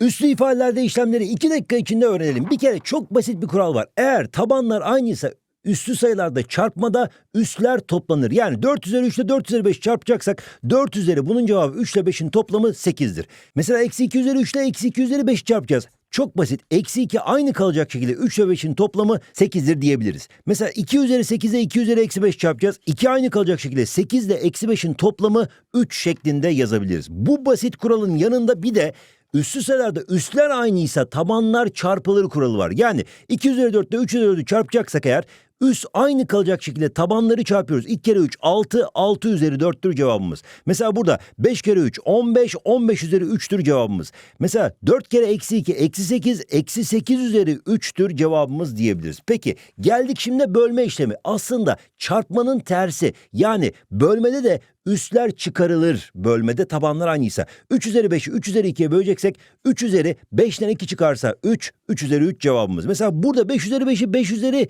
Üslü ifadelerde işlemleri 2 dakika içinde öğrenelim. Bir kere çok basit bir kural var. Eğer tabanlar aynıysa üslü sayılarda çarpmada üsler toplanır. Yani 4 üzeri 3 ile 4 üzeri 5 çarpacaksak 4 üzeri bunun cevabı 3 ile 5'in toplamı 8'dir. Mesela eksi 2 üzeri 3 ile eksi 2 üzeri 5 çarpacağız. Çok basit. Eksi 2 aynı kalacak şekilde 3 ve 5'in toplamı 8'dir diyebiliriz. Mesela 2 üzeri 8'e 2 üzeri eksi 5 çarpacağız. 2 aynı kalacak şekilde 8 ile eksi 5'in toplamı 3 şeklinde yazabiliriz. Bu basit kuralın yanında bir de Üssü sayılarda üsler aynıysa tabanlar çarpılır kuralı var. Yani 2 üzeri 4 ile 3 üzeri 4'ü çarpacaksak eğer üs aynı kalacak şekilde tabanları çarpıyoruz. 2 kere 3 6, 6 üzeri 4'tür cevabımız. Mesela burada 5 kere 3 15, 15 üzeri 3'tür cevabımız. Mesela 4 kere eksi 2 eksi 8, eksi 8 üzeri 3'tür cevabımız diyebiliriz. Peki geldik şimdi bölme işlemi. Aslında çarpmanın tersi yani bölmede de üsler çıkarılır. Bölmede tabanlar aynıysa. 3 üzeri 5'i 3 üzeri 2'ye böleceksek 3 üzeri 5'ten 2 çıkarsa 3, 3 üzeri 3 cevabımız. Mesela burada 5 üzeri 5'i 5 üzeri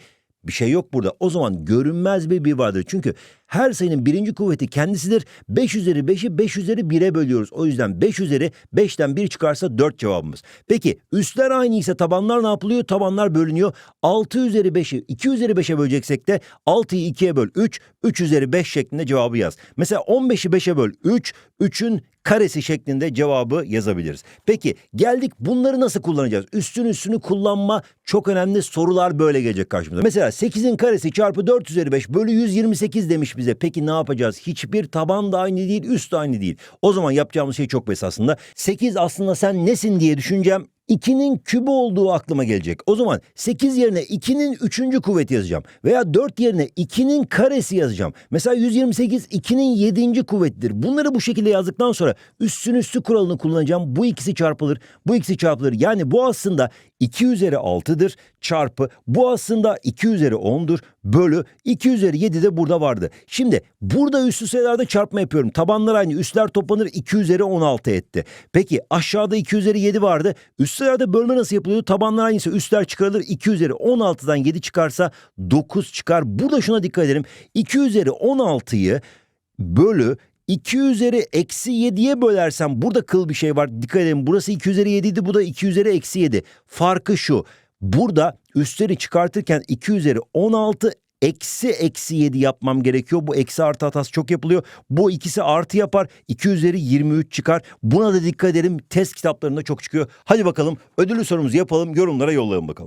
bir şey yok burada. O zaman görünmez bir bir vardır. Çünkü her sayının birinci kuvveti kendisidir. 5 üzeri 5'i 5 üzeri 1'e bölüyoruz. O yüzden 5 üzeri 5'ten 1 çıkarsa 4 cevabımız. Peki üstler aynı ise tabanlar ne yapılıyor? Tabanlar bölünüyor. 6 üzeri 5'i 2 üzeri 5'e böleceksek de 6'yı 2'ye böl 3, 3 üzeri 5 şeklinde cevabı yaz. Mesela 15'i 5'e böl 3, 3'ün karesi şeklinde cevabı yazabiliriz. Peki geldik bunları nasıl kullanacağız? Üstün üstünü kullanma çok önemli sorular böyle gelecek karşımıza. Mesela 8'in karesi çarpı 4 üzeri 5 bölü 128 demiş bize. Peki ne yapacağız? Hiçbir taban da aynı değil, üst de aynı değil. O zaman yapacağımız şey çok basit aslında. 8 aslında sen nesin diye düşüneceğim. 2'nin kübü olduğu aklıma gelecek. O zaman 8 yerine 2'nin 3. kuvveti yazacağım. Veya 4 yerine 2'nin karesi yazacağım. Mesela 128 2'nin 7. kuvvetidir. Bunları bu şekilde yazdıktan sonra üstün üstü kuralını kullanacağım. Bu ikisi çarpılır. Bu ikisi çarpılır. Yani bu aslında 2 üzeri 6'dır çarpı bu aslında 2 üzeri 10'dur bölü 2 üzeri 7 de burada vardı. Şimdi burada üstü sayılarda çarpma yapıyorum. Tabanlar aynı üstler toplanır 2 üzeri 16 etti. Peki aşağıda 2 üzeri 7 vardı. Üst sayılarda bölme nasıl yapılıyordu? Tabanlar aynıysa üstler çıkarılır 2 üzeri 16'dan 7 çıkarsa 9 çıkar. Burada şuna dikkat edelim. 2 üzeri 16'yı bölü 2 üzeri eksi 7'ye bölersem burada kıl bir şey var. Dikkat edin burası 2 üzeri 7 idi bu da 2 üzeri eksi 7. Farkı şu. Burada üstleri çıkartırken 2 üzeri 16 eksi eksi 7 yapmam gerekiyor. Bu eksi artı hatası çok yapılıyor. Bu ikisi artı yapar. 2 üzeri 23 çıkar. Buna da dikkat edelim. Test kitaplarında çok çıkıyor. Hadi bakalım ödüllü sorumuzu yapalım. Yorumlara yollayın bakalım.